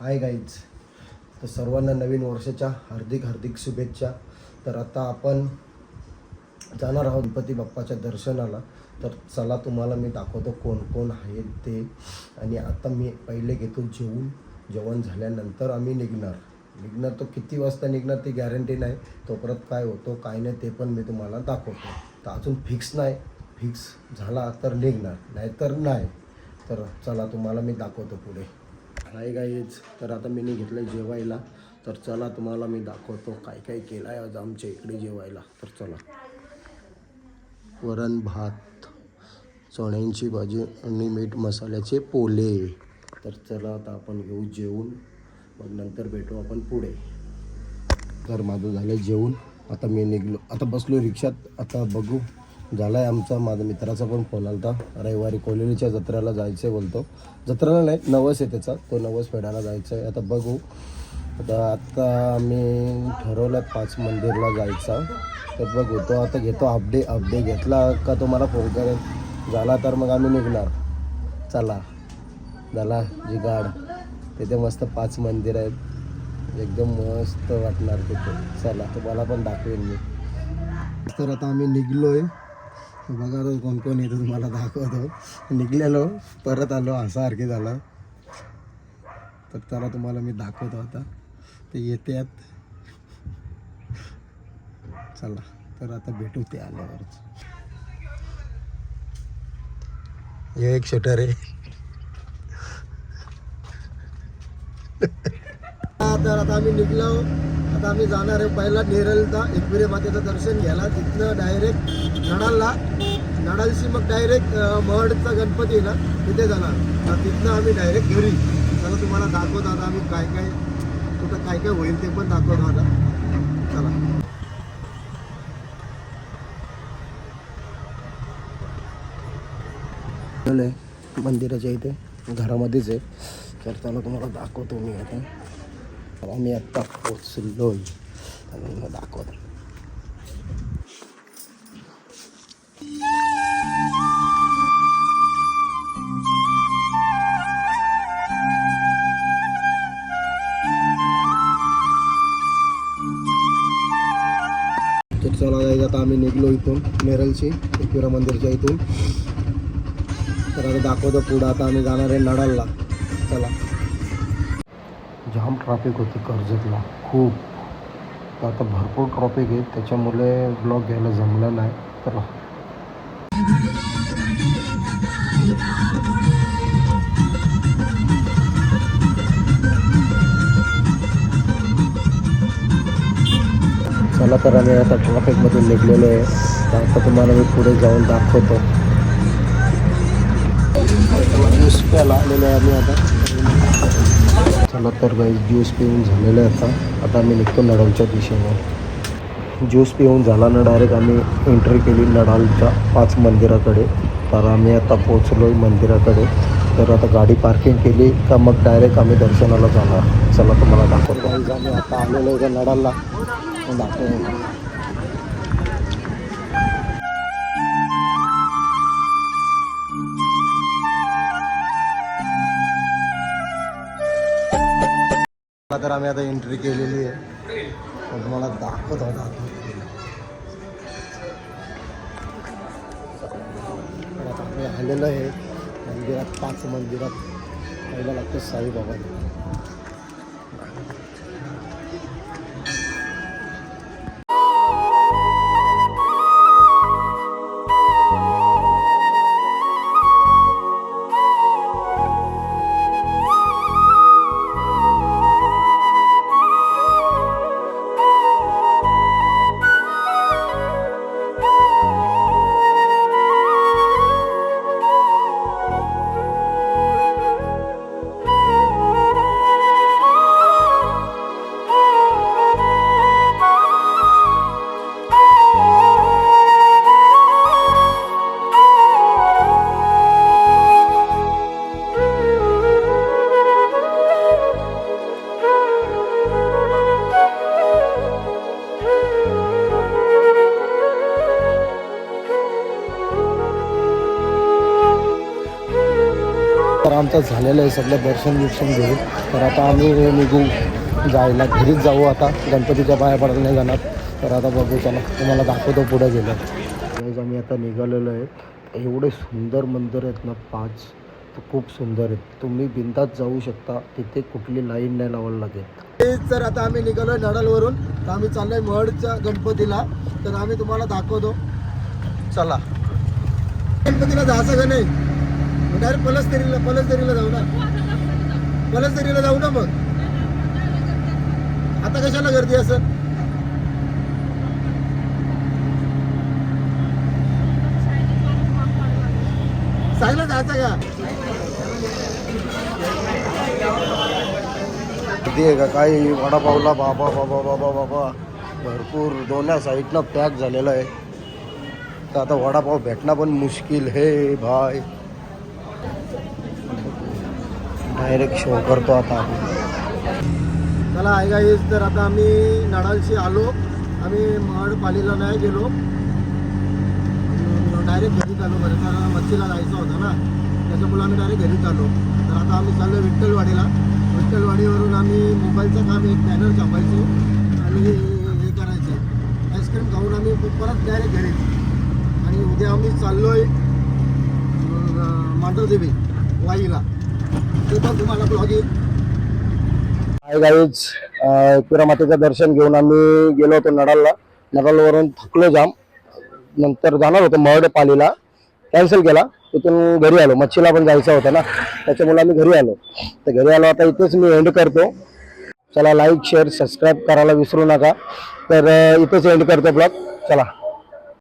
Hi guys तर सर्वांना नवीन वर्षाच्या हार्दिक हार्दिक शुभेच्छा. तर आता आपण जाणार आहोत गणपती बाप्पाच्या दर्शनाला. तर चला तुम्हाला मी दाखवतो कोण कोण आहेत ते. आणि आता मी पहिले घेतो जेवून. जेवण झाल्यानंतर आम्ही निघणार. निघणार तो किती वाजता निघणार ती गॅरंटी नाही. तो परत काय होतो काय नाही ते पण मी तुम्हाला दाखवतो. तर अजून फिक्स नाही. फिक्स झाला तर निघणार. नाहीतर नाही. तर चला तुम्हाला मी दाखवतो पुढे. हाय गाईज तर आता मी घेतलं जेवायला. तर चला तुम्हाला मी दाखवतो काय काय केलं आहे आज आमच्या इकडे जेवायला. तर चला. वरण भात चण्यांची भाजी आणि मीठ मसाल्याचे पोले. तर चला आता आपण घेऊ जेवून. मग नंतर भेटू आपण पुढे. तर माझं झालं जेवून. आता मी निघलो. आता बसलो रिक्षात. आता बघू. झाला आहे आमचा माझा मित्राचा पण फोन आला होता रविवारी कोलेलीच्या जत्रेला जायचं आहे बोलतो. जत्रेला नाही नवस आहे त्याचा. तो नवस फेडायला जायचं आहे आता बघू. आता आता आम्ही ठरवलं पाच मंदिरला जायचा. तर बघू तो आता घेतो अपडे अपडे घेतला का तो मला फोन करेल. झाला तर मग आम्ही निघणार. चला. झाला जिगाड. तिथे मस्त पाच मंदिर आहेत. एकदम मस्त वाटणार तिथे. चला तुम्हाला पण दाखवेन मी. तर आता आम्ही निघलो आहे बघा रोज कोण कोण येतो तुम्हाला दाखवतो. निघलेलो परत आलो असासारखे झालं. तर त्याला तुम्हाला मी दाखवतो आता. ते येतात चला तर आता भेटू ते आल्यावरच. हे एक शटर आहे. तर आता आम्ही निघलो. आता आम्ही जाणार आहे पहिला नेरलचा एकविरे मातेचं दर्शन घ्यायला. तिथनं डायरेक्ट नडालला. नडालशी मग डायरेक्ट महडचा गणपती ना तिथे जाणार. तर तिथनं आम्ही डायरेक्ट घरी. चला तुम्हाला दाखवत आता आम्ही काय काय कुठं काय काय होईल ते पण दाखवत आता. चला. मंदिराच्या इथे घरामध्येच आहे. तर त्याला तुम्हाला दाखवतो मी आता. आम्ही आत्ता पोचलो आणि मग दाखवतो तर चला जायचं आता आम्ही निघलो इथून नेरलची एकविरा मंदिरच्या इथून तर आता दाखवतो पुढं आता आम्ही जाणार आहे नडालला चला जाम ट्रॅफिक होती कर्जतला खूप. तर आता भरपूर ट्रॉफिक आहे त्याच्यामुळे ब्लॉग घ्यायला जमला नाही. तर चला तर आम्ही आता ट्रॅफिकमधून निघलेलो आहे. तर आता तुम्हाला मी पुढे जाऊन दाखवतो. ज्यूस आलेलो आहे आम्ही आता. चला तर गाईज ज्यूस पिऊन झालेलं आहे आता. आता आम्ही निघतो नडालच्या दिशेने ज्यूस पिऊन झाला ना डायरेक्ट आम्ही एंट्री केली नडालच्या पाच मंदिराकडे. तर आम्ही आता पोचलो आहे मंदिराकडे. तर आता गाडी पार्किंग केली का मग डायरेक्ट आम्ही दर्शनाला जाणार. चला तुम्हाला दाखवतो. गाईज आम्ही आता आलेलो आहे का नडालला? दाखवतो. तर आम्ही आता एंट्री केलेली आहे. पण तुम्हाला दाखवत होता आता आम्ही आहे मंदिरात पाच मंदिरात. पहिला लागतो तर आमचं झालेलं आहे सगळं दर्शन बिर्शन घेऊन. तर आता आम्ही निघू जायला. घरीच जाऊ आता. गणपतीच्या पाया पडायला नाही जाणार. तर आता बघू चला. तुम्हाला दाखवतो पुढे गेलं. आम्ही आता निघालेलो आहे. एवढे सुंदर मंदिर आहेत ना पाच. तर खूप सुंदर आहेत. तुम्ही बिंदात जाऊ शकता. तिथे कुठली लाईन नाही लावायला लागेल. तर आता आम्ही निघालो आहे नडलवरून तर आम्ही चाललोय महडच्या गणपतीला. तर आम्ही तुम्हाला दाखवतो. चला. गणपतीला जायचं का नाही? डायरेक्ट पलसदरीला पलसदरीला जाऊ ना. पलसदरीला जाऊ ना मग. आता कशाला गर्दी असं? चांगलं जायचं का? किती आहे का? काय वडापावला बाबा बाबा बाबा बाबा. भरपूर दोन्ही साईडनं पॅक झालेलं आहे. तर आता वडापाव भेटणं पण मुश्किल. हे भाई. डायरेक्ट शो करतो आता चला आहे गाईज तर आता आम्ही नडालशी आलो. आम्ही महड पालीला नाही गेलो. डायरेक्ट घरीच आलो. बरं कारण मच्छीला जायचं होतं ना. त्याच्यामुळे आम्ही डायरेक्ट घरीच आलो. तर आता आम्ही चाललो विठ्ठलवाडीला. विठ्ठलवाडीवरून आम्ही मोबाईलचं काम एक बॅनर छापायचो. आणि हे करायचं आईस्क्रीम खाऊन आम्ही परत डायरेक्ट घरी. आणि उद्या आम्ही चाललो आहे मांडरदेवी वाईला. ते पण तुम्हाला ब्लॉग येईल हाय गाईज मातेचं दर्शन घेऊन आम्ही गेलो होतो नडालला. नडालवरून थकलो जाम. नंतर जाणार होतो महड पालीला. कॅन्सल केला. तिथून घरी आलो. मच्छीला पण जायचं होतं ना. त्याच्यामुळे आम्ही घरी आलो. तर घरी आलो आता इथेच मी एंड करतो. चला लाईक शेअर सबस्क्राईब करायला विसरू नका. तर इथेच एंड करतो ब्लॉग चला.